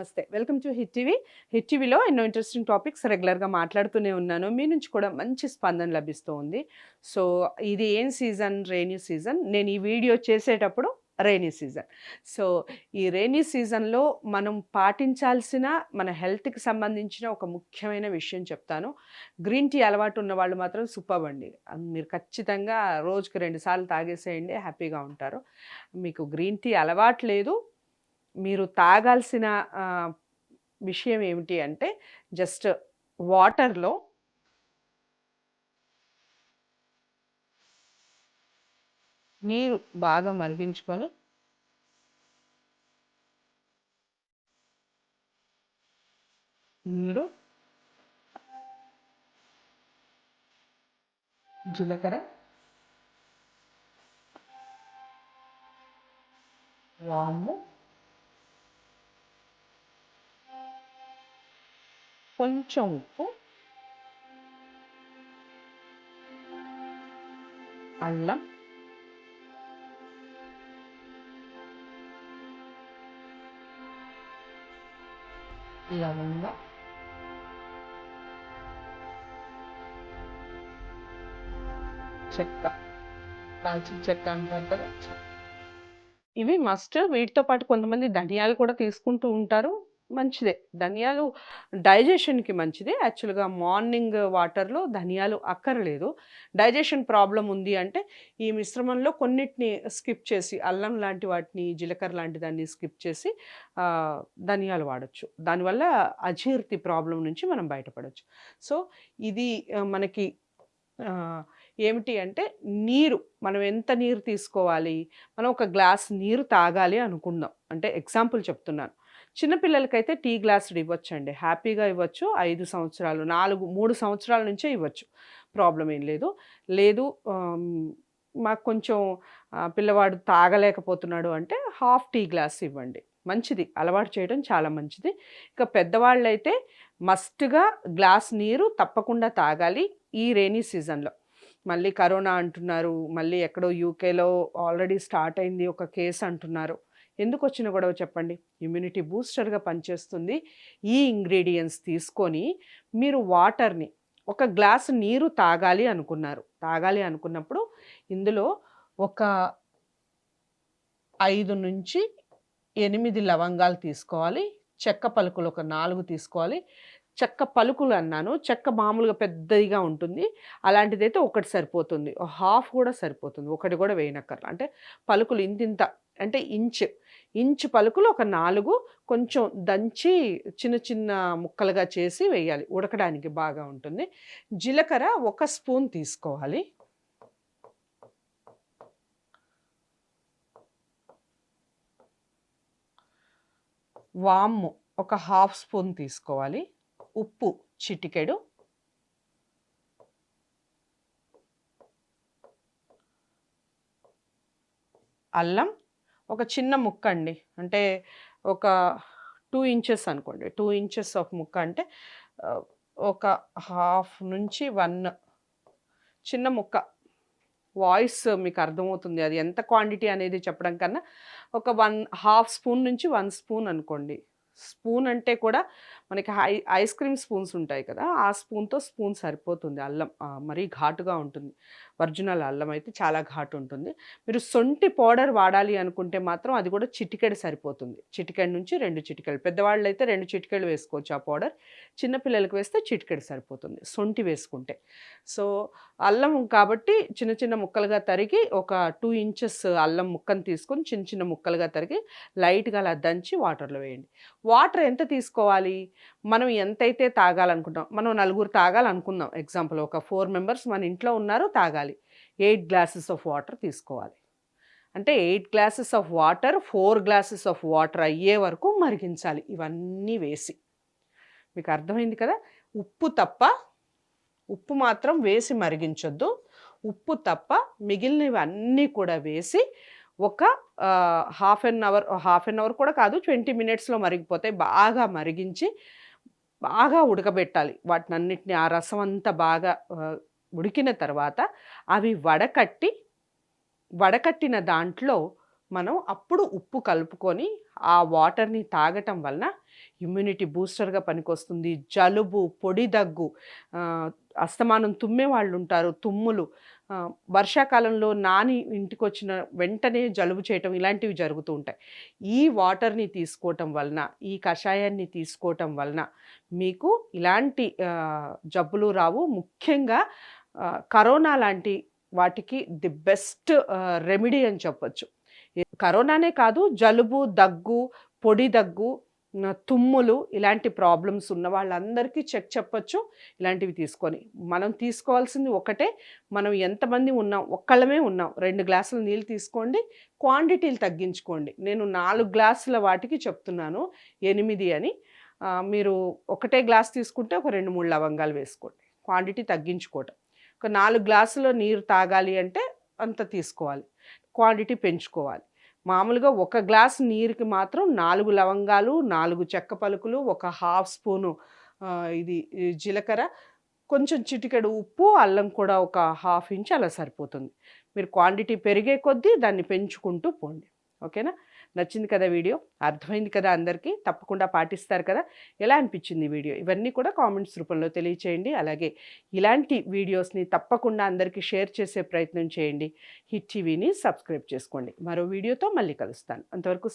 నమస్తే. Welcome to Hit TV. Hit టీవీలో ఎన్నో ఇంట్రెస్టింగ్ టాపిక్స్ రెగ్యులర్గా మాట్లాడుతూనే ఉన్నాను. మీ నుంచి కూడా మంచి స్పందన లభిస్తూ ఉంది సో ఇది ఏం సీజన్? Rainy season. నేను ఈ వీడియో చేసేటప్పుడు రెయినీ సీజన్. సో ఈ రెయినీ సీజన్లో మనం పాటించాల్సిన మన హెల్త్కి సంబంధించిన ఒక ముఖ్యమైన విషయం చెప్తాను. గ్రీన్ టీ అలవాటు ఉన్న వాళ్ళు మాత్రం సూపర్ అండి. మీరు ఖచ్చితంగా రోజుకి రెండు సార్లు తాగేసేయండి హ్యాపీగా ఉంటారు. మీకు గ్రీన్ టీ అలవాటు లేదు. మీరు తాగాల్సిన విషయం ఏమిటి అంటే జస్ట్ వాటర్లో నీరు బాగా మరిగించుకొని నీరు జీలకర్ర వాము కొంచెం ఉప్పు అల్లం లవంగ చెక్క దాల్చిన చెక్క అంటారు కదా. ఇవి మస్ట్ వీటితో పాటు కొంతమంది ధనియాలు కూడా తీసుకుంటూ ఉంటారు. మంచిదే. ధనియాలు డైజెషన్కి మంచిదే. యాక్చువల్గా మార్నింగ్ వాటర్లో ధనియాలు అక్కర్లేదు. డైజెషన్ ప్రాబ్లం ఉంది అంటే ఈ మిశ్రమంలో కొన్నిటిని స్కిప్ చేసి అల్లం లాంటి వాటిని జీలకర్ర లాంటి దాన్ని స్కిప్ చేసి ధనియాలు వాడచ్చు. దానివల్ల అజీర్తి ప్రాబ్లం నుంచి మనం బయటపడవచ్చు సో ఇది మనకి ఏమిటి అంటే నీరు. మనం ఎంత నీరు తీసుకోవాలి? మనం ఒక గ్లాస్ నీరు తాగాలి అనుకుందాం. అంటే ఎగ్జాంపుల్ చెప్తున్నాను. చిన్నపిల్లలకైతే టీ గ్లాసులు ఇవ్వచ్చు అండి హ్యాపీగా ఇవ్వచ్చు. ఐదు సంవత్సరాలు నాలుగు మూడు సంవత్సరాల నుంచే ఇవ్వచ్చు. ప్రాబ్లం ఏం లేదు. లేదు మాకు కొంచెం పిల్లవాడు తాగలేకపోతున్నాడు అంటే హాఫ్ టీ గ్లాస్ ఇవ్వండి. మంచిది. అలవాటు చేయడం చాలా మంచిది. ఇక పెద్దవాళ్ళు అయితే మస్ట్గా గ్లాస్ నీరు తప్పకుండా తాగాలి ఈ రెయినీ సీజన్లో. మళ్ళీ కరోనా అంటున్నారు. మళ్ళీ ఎక్కడో యూకేలో ఆల్రెడీ స్టార్ట్ అయింది ఒక కేసు అంటున్నారు. ఎందుకు వచ్చిన గొడవ చెప్పండి? ఇమ్యూనిటీ బూస్టర్గా పనిచేస్తుంది. ఈ ఇంగ్రీడియంట్స్ తీసుకొని మీరు వాటర్ని ఒక గ్లాస్ నీరు తాగాలి అనుకున్నారు. తాగాలి అనుకున్నప్పుడు ఇందులో ఒక ఐదు నుంచి ఎనిమిది లవంగాలు తీసుకోవాలి. చెక్క పలుకులు ఒక నాలుగు తీసుకోవాలి. చెక్క పలుకులు అన్నాను. చెక్క మామూలుగా పెద్దదిగా ఉంటుంది. అలాంటిదైతే ఒకటి సరిపోతుంది. హాఫ్ కూడా సరిపోతుంది. ఒకటి కూడా వేయనక్కర్లా. అంటే పలుకులు ఇంతింత అంటే ఇంచ్ ఇంచు పలుకులు ఒక నాలుగు కొంచెం దంచి చిన్న చిన్న ముక్కలుగా చేసి వేయాలి. ఉడకడానికి బాగా ఉంటుంది. జీలకర్ర ఒక స్పూన్ తీసుకోవాలి. వాము ఒక హాఫ్ స్పూన్ తీసుకోవాలి. ఉప్పు చిటికెడు. అల్లం ఒక చిన్న ముక్క అండి. అంటే ఒక టూ ఇంచెస్ అనుకోండి. టూ ఇంచెస్ ఆఫ్ ముక్క అంటే ఒక హాఫ్ నుంచి వన్ చిన్న ముక్క. వాయిస్ మీకు అర్థమవుతుంది. అది ఎంత క్వాంటిటీ అనేది చెప్పడం కన్నా ఒక వన్ హాఫ్ స్పూన్ నుంచి వన్ స్పూన్ అనుకోండి. స్పూన్ అంటే కూడా మనకి హై ఐస్ క్రీమ్ స్పూన్స్ ఉంటాయి కదా ఆ స్పూన్తో స్పూన్ సరిపోతుంది అల్లం. మరీ ఘాటుగా ఉంటుంది. ఒరిజినల్ అల్లం అయితే చాలా ఘాటు ఉంటుంది. మీరు సొంటి పౌడర్ వాడాలి అనుకుంటే మాత్రం అది కూడా చిటికెడు సరిపోతుంది. చిటికెడు నుంచి రెండు చిటికెడు పెద్దవాళ్ళు అయితే రెండు చిటికెడు వేసుకోవచ్చు ఆ పౌడర్. చిన్నపిల్లలకు వేస్తే చిటికెడు సరిపోతుంది సొంటి వేసుకుంటే. సో అల్లం కాబట్టి చిన్న చిన్న ముక్కలుగా తరిగి ఒక టూ ఇంచెస్ అల్లం ముక్కను తీసుకొని చిన్న చిన్న ముక్కలుగా తరిగి లైట్గా అలా దంచి వాటర్లో వేయండి. వాటర్ ఎంత తీసుకోవాలి? మనం ఎంతైతే తాగాలనుకుంటాం మనం నలుగురు తాగాలనుకుందాం. ఎగ్జాంపుల్ ఒక ఫోర్ మెంబర్స్ మన ఇంట్లో ఉన్నారు తాగాలి. ఎయిట్ గ్లాసెస్ ఆఫ్ వాటర్ తీసుకోవాలి. అంటే eight glasses of water four glasses of water అయ్యే వరకు మరిగించాలి. ఇవన్నీ వేసి. మీకు అర్థమైంది కదా? ఉప్పు తప్ప ఉప్పు మాత్రం వేసి మరిగించొద్దు. ఉప్పు తప్ప మిగిలినవి అన్నీ కూడా వేసి ఒక half an hour half an hour కూడా కాదు ట్వంటీ మినిట్స్లో మరిగిపోతాయి బాగా మరిగించి బాగా ఉడకబెట్టాలి. వాటిని అన్నిటిని ఆ రసం అంతా బాగా ఉడికిన తర్వాత అవి వడకట్టి వడకట్టిన దాంట్లో మనం అప్పుడు ఉప్పు కలుపుకొని ఆ వాటర్ని తాగటం వలన ఇమ్యూనిటీ బూస్టర్గా పనికొస్తుంది. జలుబు పొడి దగ్గు అస్తమానం తుమ్మే వాళ్ళు ఉంటారు తుమ్ములు. వర్షాకాలంలో నాని ఇంటికి వచ్చిన వెంటనే జలుబు చేయటం ఇలాంటివి జరుగుతూ ఉంటాయి. ఈ వాటర్ని తీసుకోవటం వలన ఈ కషాయాన్ని తీసుకోవటం వలన మీకు ఇలాంటి జబ్బులు రావు. ముఖ్యంగా కరోనా లాంటి వాటికి ది బెస్ట్ రెమెడీ అని చెప్పచ్చు. కరోనానే కాదు జలుబు దగ్గు పొడి దగ్గు తుమ్ములు ఇలాంటి ప్రాబ్లమ్స్ ఉన్న వాళ్ళందరికీ చెక్ చెప్పొచ్చు ఇలాంటివి తీసుకొని. మనం తీసుకోవాల్సింది ఒకటే మనం ఎంతమంది ఉన్నాం ఒక్కళ్ళమే ఉన్నాం. రెండు గ్లాసుల నీళ్ళు తీసుకోండి క్వాంటిటీలు తగ్గించుకోండి. నేను నాలుగు గ్లాసుల వాటికి చెప్తున్నాను ఎనిమిది అని. మీరు ఒకటే గ్లాస్ తీసుకుంటే ఒక రెండు మూడు లవంగాలు వేసుకోండి. క్వాంటిటీ తగ్గించుకోవటం. ఒక నాలుగు గ్లాసుల నీరు తాగాలి అంటే అంత తీసుకోవాలి. క్వాంటిటీ పెంచుకోవాలి. మామూలుగా ఒక గ్లాస్ నీరుకి మాత్రం నాలుగు లవంగాలు నాలుగు చెక్క పలుకులు ఒక హాఫ్ స్పూను ఇది జీలకర్ర కొంచెం చిటికెడు ఉప్పు అల్లం కూడా ఒక హాఫ్ ఇంచ్ అలా సరిపోతుంది. మీరు క్వాంటిటీ పెరిగే కొద్దీ దాన్ని పెంచుకుంటూ పోండి. ఓకేనా? నచ్చింది కదా వీడియో అర్థమైంది కదా అందరికీ తప్పకుండా పాటిస్తారు కదా ఎలా అనిపించింది వీడియో? ఇవన్నీ కూడా కామెంట్స్ రూపంలో తెలియచేయండి. అలాగే ఇలాంటి వీడియోస్ని తప్పకుండా అందరికీ షేర్ చేసే ప్రయత్నం చేయండి. హిట్ టీవీని సబ్స్క్రైబ్ చేసుకోండి. మరో వీడియోతో మళ్ళీ కలుస్తాను. అంతవరకు